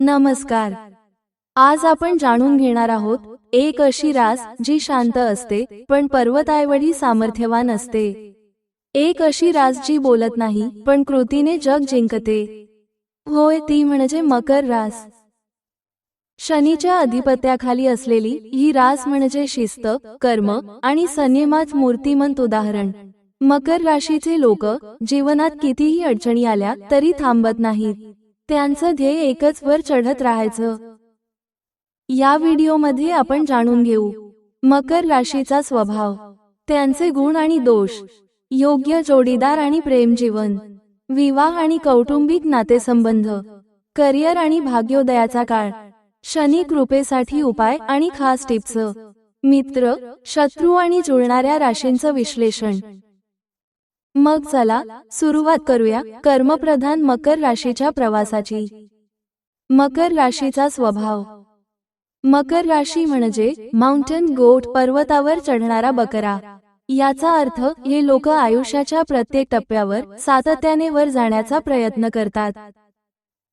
नमस्कार. आज आपण जाणून घेणार आहोत एक अशी रास जी शांत असते पण पर्वताऐवढी सामर्थ्यवान असते. एक अशी रास जी बोलत नाही पण कृतीने जग जिंकते. होय ती म्हणजे मकर रास. शनीच्या अधिपत्याखाली असलेली ही रास म्हणजे शिस्त कर्म आणि संयमाच मूर्तिमंत उदाहरण. मकर राशीचे लोक जीवनात कितीही अडचणी आल्या तरी थांबत नाहीत. त्यांचं ध्येय एकच वर चढत राहायचं. या व्हिडिओमध्ये आपण जाणून घेऊ. मकर राशीचा स्वभाव. त्यांचे गुण आणि दोष. योग्य जोडीदार आणि प्रेम जीवन. विवाह आणि कौटुंबिक नातेसंबंध. करिअर आणि भाग्योदयाचा काळ. शनी कृपेसाठी उपाय आणि खास टिप्स. मित्र शत्रू आणि जुळणाऱ्या राशींचं विश्लेषण. मग चला सुरुवात करूया. कर्मप्रधान मकर राशीच्या प्रवासाची. मकर राशीचा स्वभाव. मकर राशी म्हणजे माउंटन गोट पर्वतावर चढणारा बकरा. याचा अर्थ हे लोक आयुष्याच्या प्रत्येक टप्प्यावर सातत्याने वर जाण्याचा प्रयत्न करतात.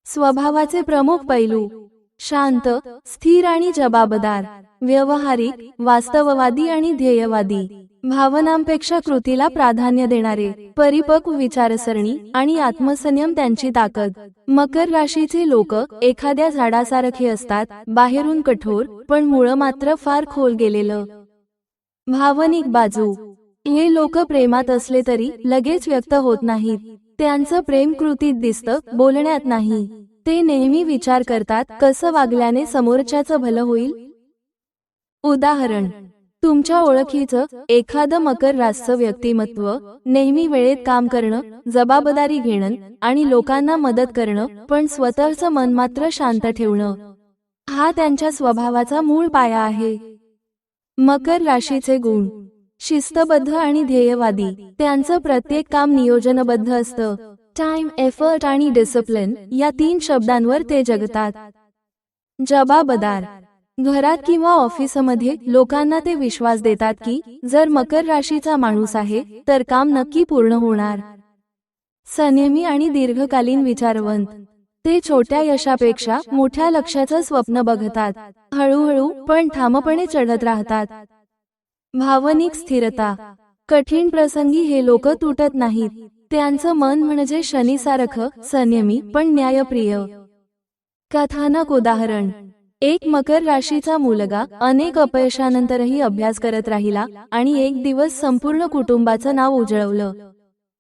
स्वभावाचे प्रमुख पैलू. शांत स्थिर आणि जबाबदार. व्यवहारिक वास्तववादी आणि ध्येयवादी. भावनांपेक्षा कृतीला प्राधान्य देणारे परिपक्व विचारसरणी आणि आत्मसंयम त्यांची ताकद. मकर राशीचे लोक एखाद्या झाडासारखे असतात बाहेरून कठोर पण मुळ मात्र फार खोल गेलेलं. भावनिक बाजू. हे लोक प्रेमात असले तरी लगेच व्यक्त होत नाहीत. त्यांचं प्रेम कृतीत दिसतं बोलण्यात नाही. ते नेहमी विचार करतात कसं वागल्याने समोरच्याचं भलं होईल? उदाहरण. तुमच्या ओळखीचं एखादं मकर रासचं व्यक्तिमत्व नेहमी वेळेत काम करणं जबाबदारी घेणं आणि लोकांना मदत करणं पण स्वतःचं मन मात्र शांत ठेवणं हा त्यांच्या स्वभावाचा मूळ पाया आहे. मकर राशीचे गुण. शिस्तबद्ध आणि ध्येयवादी. त्यांचं प्रत्येक काम नियोजनबद्ध असतं. टाइम एफर्ट आणि डिसिप्लिन या तीन शब्दांवर ते जगतात. जबाबदार. घरात किंवा ऑफिसमध्ये लोकांना ते विश्वास देतात की जर मकर राशीचा माणूस आहे तर काम नक्की पूर्ण होणार. संयमी आणि दीर्घकालीन विचारवंत. ते छोट्या यशापेक्षा मोठ्या लक्ष्याचं स्वप्न बघतात. हळूहळू पण ठामपणे चढत राहतात. भावनिक स्थिरता. कठीण प्रसंगी हे लोक तुटत नाहीत. त्यांचं मन म्हणजे शनीसारखं संयमी पण न्यायप्रिय. कथानक उदाहरण. एक मकर राशीचा मुलगा अनेक अपयशानंतरही अभ्यास करत राहिला आणि एक दिवस संपूर्ण कुटुंबाचं नाव उजळवलं.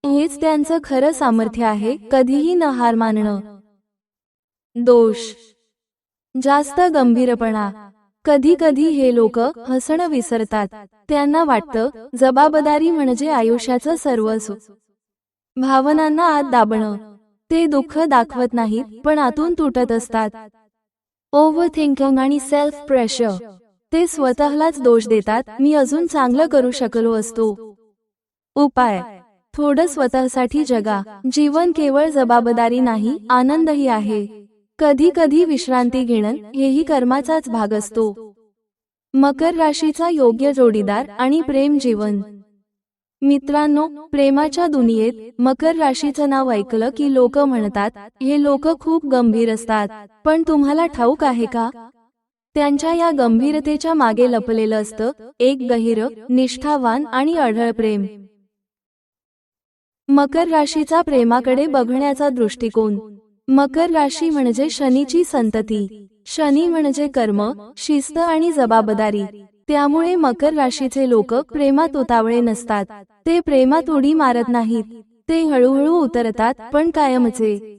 हेच त्यांचं खरं सामर्थ्य आहे कधीही न हार मानणं. दोष. जास्त गंभीरपणा. कधी कधी हे लोक हसणं विसरतात. त्यांना वाटतं जबाबदारी म्हणजे आयुष्याचं सर्वस्व. भावनांना आत दाबणं. ते दुःख दाखवत नाहीत पण आतून तुटत असतात. ओव्हर थिंकिंग आणि सेल्फ प्रेशर ते स्वतःलाच दोष देतात. मी अजून चांगलं करू शकलो असतो. उपाय. थोडं स्वतःसाठी जगा. जीवन केवळ जबाबदारी नाही आनंदही आहे. कधी कधी विश्रांती घेणं हेही कर्माचाच भाग असतो. मकर राशीचा योग्य जोडीदार आणि प्रेम जीवन. मित्रांनो प्रेमाच्या दुनियेत मकर राशीचं नाव ऐकलं की लोक म्हणतात हे लोक खूप गंभीर असतात. पण तुम्हाला ठाऊक आहे का? त्यांच्या या गंभीरतेच्या मागे लपलेलं असतं एक गहिर निष्ठावान आणि अढळ प्रेम. मकर राशीचा प्रेमाकडे बघण्याचा दृष्टिकोन. मकर राशी म्हणजे शनीची संतती. शनी म्हणजे कर्म शिस्त आणि जबाबदारी. त्यामुळे मकर राशीचे लोक प्रेमात उतावळे नसतात. ते प्रेमात उडी मारत नाहीत. ते हळूहळू उतरतात पण कायमचे.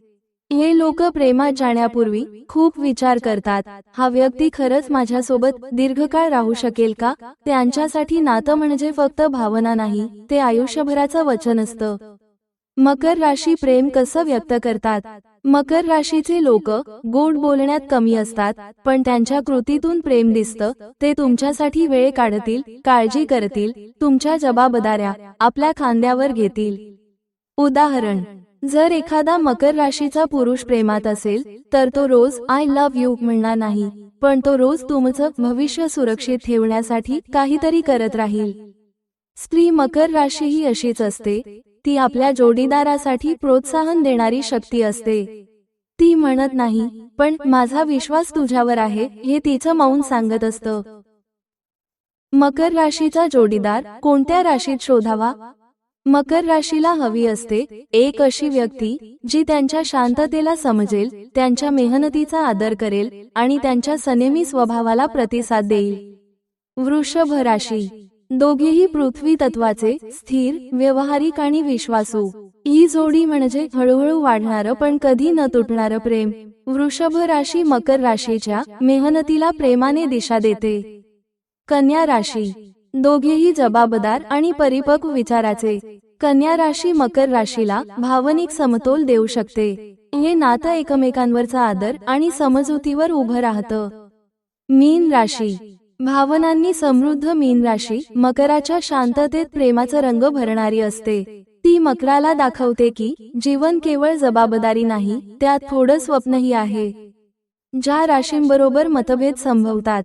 हे लोक प्रेमात जाण्यापूर्वी खूप विचार करतात. हा व्यक्ती खरंच माझ्यासोबत दीर्घकाळ राहू शकेल का? त्यांच्यासाठी नातं म्हणजे फक्त भावना नाही ते आयुष्यभराचं वचन असतं. मकर राशी प्रेम कसं व्यक्त करतात? मकर राशीचे लोक गोड बोलण्यात कमी असतात पण त्यांच्या कृतीतून प्रेम दिसतं ते तुमच्यासाठी वेळ काढतील काळजी करतील तुमच्या जबाबदाऱ्या आपल्या खांद्यावर घेतील. उदाहरण जर एखादा मकर राशीचा पुरुष प्रेमात असेल तर तो रोज आय लव्ह यू म्हणणार नाही पण तो रोज तुमचं भविष्य सुरक्षित ठेवण्यासाठी काहीतरी करत राहील. स्त्री मकर राशी ही अशीच असते ती आपल्या जोडीदारासाठी प्रोत्साहन देणारी शक्ती असते. ती म्हणत नाही पण माझा विश्वास तुझ्यावर आहे हे तिचं मौन सांगत असतं. मकर राशीचा जोडीदार कोणत्या राशीत शोधावा? मकर राशीला हवी असते एक अशी व्यक्ती जी त्यांच्या शांततेला समजेल त्यांच्या मेहनतीचा आदर करेल आणि त्यांच्या सनेमी स्वभावाला प्रतिसाद देईल. वृषभ राशी दोघेही पृथ्वी तत्वाचे स्थिर व्यवहारिक आणि विश्वासू. ही जोडी म्हणजे हळूहळू वाढणारं पण कधी न तुटणारं प्रेम. वृषभ राशी मकर राशीच्या मेहनतीला प्रेमाने दिशा देते. कन्या राशी. दोघेही जबाबदार आणि परिपक्व विचाराचे. कन्या राशी मकर राशीला भावनिक समतोल देऊ शकते. हे नातं एकमेकांवरचा आदर आणि समजुतीवर उभं राहतं. मीन राशी. भावनांनी समृद्ध मीन राशी मकराच्या शांततेत प्रेमाचा रंग भरणारी असते. ती मकराला दाखवते की जीवन केवळ जबाबदारी नाही त्यात थोडं स्वप्नही आहे. ज्या राशींबरोबर मतभेद संभवतात.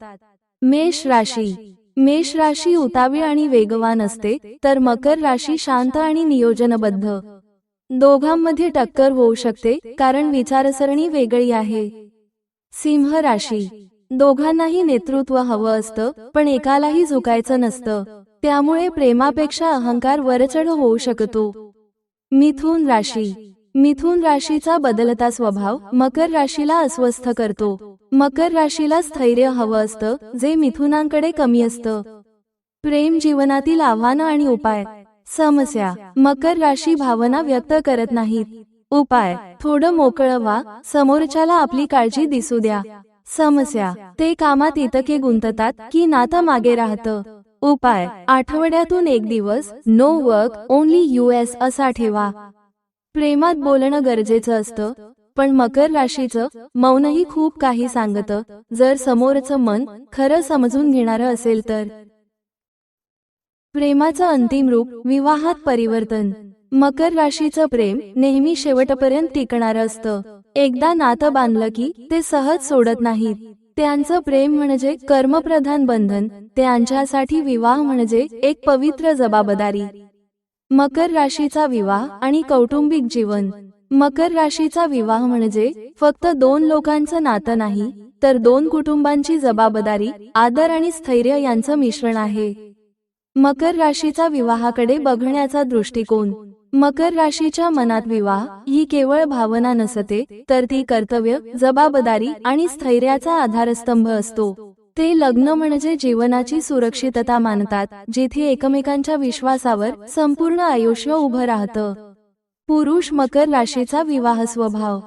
मेष राशी. मेष राशी उतावी आणि वेगवान असते तर मकर राशी शांत आणि नियोजनबद्ध. दोघांमध्ये टक्कर होऊ शकते कारण विचारसरणी वेगळी आहे. सिंह राशी. दोघांनाही नेतृत्व हवं असतं पण एकालाही झुकायचं नसतं. त्यामुळे प्रेमापेक्षा अहंकार वरचढ होऊ शकतो. मिथुन राशी. मिथुन राशीचा बदलता स्वभाव मकर राशीला अस्वस्थ करतो. मकर राशीला स्थैर्य हवं असतं जे मिथुनांकडे कमी असतं. प्रेम जीवनातील आव्हानं आणि उपाय. समस्या. मकर राशी भावना व्यक्त करत नाहीत. उपाय. थोडं मोकळं व्हा. समोरच्याला आपली काळजी दिसू द्या. समस्या. ते कामात इतके गुंततात की नातं मागे राहतं. उपाय. आठवड्यातून एक दिवस नो वर्क ओनली एस असा ठेवा. प्रेमात बोलणं गरजेचं असतं पण मकर राशीचं मौनही खूप काही सांगतं. जर समोरचं मन खरं समजून घेणारं असेल तर. प्रेमाचं अंतिम रूप विवाहात परिवर्तन. मकर राशीचं प्रेम नेहमी शेवटपर्यंत टिकणारं असतं. एकदा नातं बांधलं की ते सहज सोडत नाहीत. त्यांचं प्रेम म्हणजे कर्मप्रधान बंधन त्यांच्यासाठी विवाह म्हणजे एक पवित्र जबाबदारी. मकर राशीचा विवाह आणि कौटुंबिक जीवन. मकर राशीचा विवाह म्हणजे फक्त दोन लोकांचं नातं नाही तर दोन कुटुंबांची जबाबदारी आदर आणि स्थैर्य यांचं मिश्रण आहे. मकर राशीचा विवाहाकडे बघण्याचा दृष्टिकोन. मकर राशीच्या मनात विवाह ही केवळ भावना नसते तर ती कर्तव्य जबाबदारी आणि स्थैर्याचा आधारस्तंभ असतो. ते लग्न म्हणजे जीवनाची सुरक्षितता मानतात जेथे एकमेकांच्या विश्वासावर संपूर्ण आयुष्य उभं राहतं. पुरुष मकर राशीचा विवाह स्वभाव.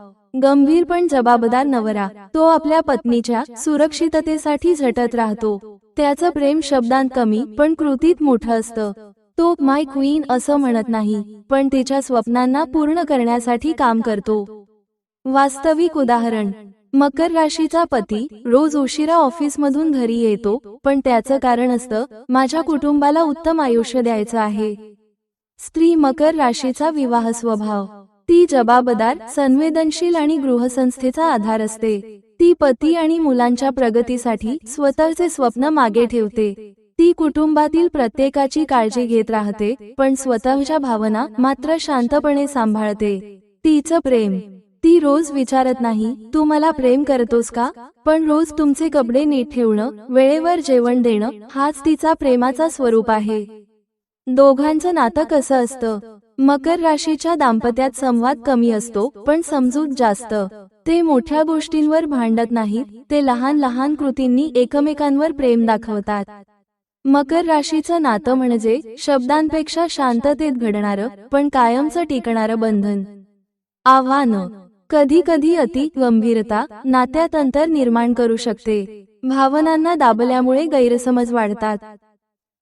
गंभीर पण जबाबदार नवरा तो आपल्या पत्नीच्या सुरक्षिततेसाठी झटत राहतो. त्याचं प्रेम शब्दांत कमी पण कृतीत मोठं असतं. तो माय क्वीन असं म्हणत नाही पण तिच्या स्वप्नांना पूर्ण करण्यासाठी काम करतो. वास्तविक उदाहरण मकर राशीचा पती रोज उशिरा ऑफिसमधून घरी येतो पण त्याचं कारण असतं माझ्या कुटुंबाला उत्तम आयुष्य द्यायचं आहे. स्त्री मकर राशीचा विवाह स्वभाव. ती जबाबदार संवेदनशील आणि गृहसंस्थेचा आधार असते. ती पती आणि मुलांच्या प्रगतीसाठी स्वतःचे स्वप्न मागे ठेवते. ती कुटुंबातील प्रत्येकाची काळजी घेत राहते पण स्वतःच्या भावना मात्र शांतपणे सांभाळते. तिचं प्रेम. ती रोज विचारत नाही तू मला प्रेम करतोस का? पण रोज तुमचे कपडे नीट ठेवणं वेळेवर जेवण देणं हाच तिचा प्रेमाचा स्वरूप आहे. दोघांचं नातं कसं असतं? मकर राशीच्या दाम्पत्यात संवाद कमी असतो पण समजूत जास्त. ते मोठ्या गोष्टींवर भांडत नाहीत ते लहान लहान कृतींनी एकमेकांवर प्रेम दाखवतात. मकर राशीचं नातं म्हणजे शब्दांपेक्षा शांततेत घडणारं पण कायमचं टिकणारं बंधन. आव्हानं. कधी कधी अति गंभीरता नात्यात अंतर निर्माण करू शकते. भावनांना दाबल्यामुळे गैरसमज वाढतात.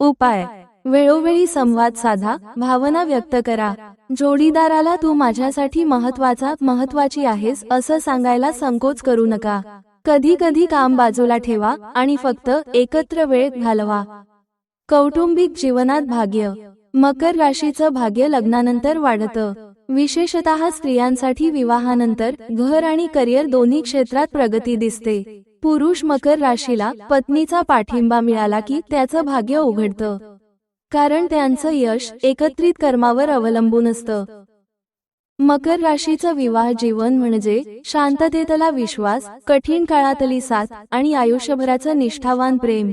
उपाय. वेळोवेळी संवाद साधा भावना व्यक्त करा. जोडीदाराला तू माझ्यासाठी महत्त्वाचा महत्वाची आहेस असं सांगायला संकोच करू नका. कधी कधी काम बाजूला ठेवा आणि फक्त एकत्र वेळ घालवा. कौटुंबिक जीवनात भाग्य. मकर राशीचं भाग्य लग्नानंतर वाढतं. विशेषतः स्त्रियांसाठी विवाहानंतर घर आणि करिअर दोन्ही क्षेत्रात प्रगती दिसते. पुरुष मकर राशीला पत्नीचा पाठिंबा मिळाला की त्याचं भाग्य उघडतं. कारण त्यांचं यश एकत्रित कर्मावर अवलंबून असतं. मकर राशीचं विवाह जीवन म्हणजे शांततेतला विश्वास कठीण काळातली साथ आणि आयुष्यभराचं निष्ठावान प्रेम.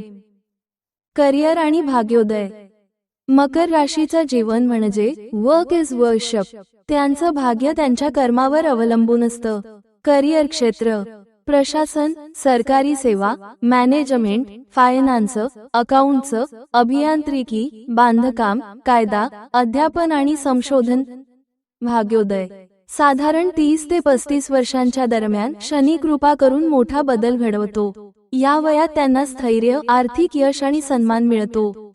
करिअर आणि भाग्योदय. मकर राशीचं जीवन म्हणजे वर्क इज वर्षप त्यांचं भाग्य त्यांच्या कर्मावर अवलंबून असतं. करिअर क्षेत्र. प्रशासन सरकारी सेवा मॅनेजमेंट फायनान्स अकाउंटच अभियांत्रिकी बांधकाम कायदा अध्यापन आणि संशोधन. भाग्योदय. साधारण तीस ते पस्तीस वर्षांच्या दरम्यान शनी कृपा करून मोठा बदल घडवतो. या वयात त्यांना स्थैर्य आर्थिक यश आणि सन्मान मिळतो.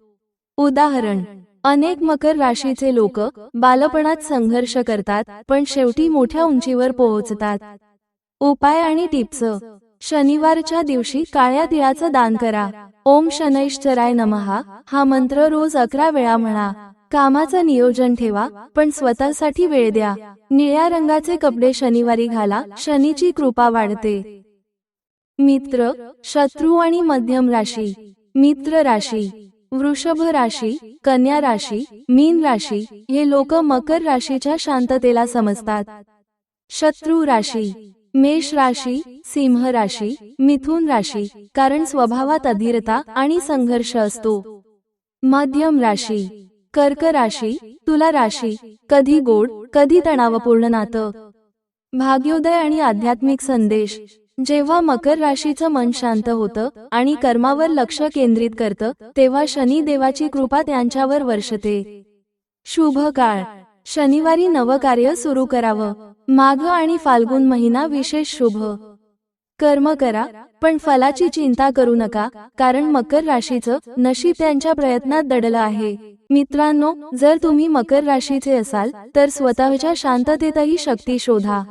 उदाहरण अनेक मकर राशीचे लोक बालपणात संघर्ष करतात पण शेवटी मोठ्या उंचीवर पोहोचतात. उपाय आणि टिप्स शनिवारच्या दिवशी काळ्या तिळाचं दान करा. ओम शनैश्चराय नमहा हा मंत्र रोज अकरा वेळा म्हणा. कामाचं नियोजन ठेवा पण स्वतःसाठी वेळ द्या. निळ्या रंगाचे कपडे शनिवारी घाला शनीची कृपा वाढते. मित्र शत्रू आणि मध्यम राशी मित्र राशी वृषभ राशी कन्या राशी मीन राशी हे लोक मकर राशीच्या शांततेला समजतात. शत्रू राशी मेष राशी सिंह राशी मिथुन राशी कारण स्वभावात अधीरता आणि संघर्ष असतो. मध्यम राशी कर्क राशी तुला राशी कधी गोड कधी तणावपूर्ण नातं. भाग्योदय आणि आध्यात्मिक संदेश. जेव्हा मकर राशीचं मन शांत होतं आणि कर्मावर लक्ष केंद्रित करतं तेव्हा शनी देवाची कृपा त्यांच्यावर वर्षते. शुभ काळ. शनिवारी नवकार्य सुरू करावं. माघ आणि फाल्गुन महिना विशेष शुभ. कर्म करा पण फलाची चिंता करू नका कारण मकर राशीचं नशीब त्यांच्या प्रयत्नात दडलं आहे. मित्रांनो जर तुम्ही मकर राशीचे असाल तर स्वतःच्या शांततेतही शक्ती शोधा.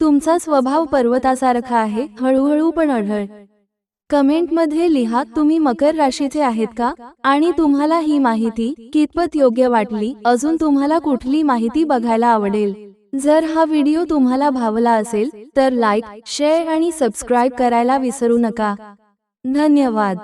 तुमचा स्वभाव पर्वतासारखा आहे हळूहळू पण अढळ कमेंटमध्ये लिहा तुम्ही मकर राशीचे आहेत का? आणि तुम्हाला ही माहिती कितपत योग्य वाटली? अजून तुम्हाला कुठली माहिती बघायला आवडेल? जर हा व्हिडिओ तुम्हाला भावला असेल तर लाईक शेअर आणि सबस्क्राईब करायला विसरू नका. धन्यवाद.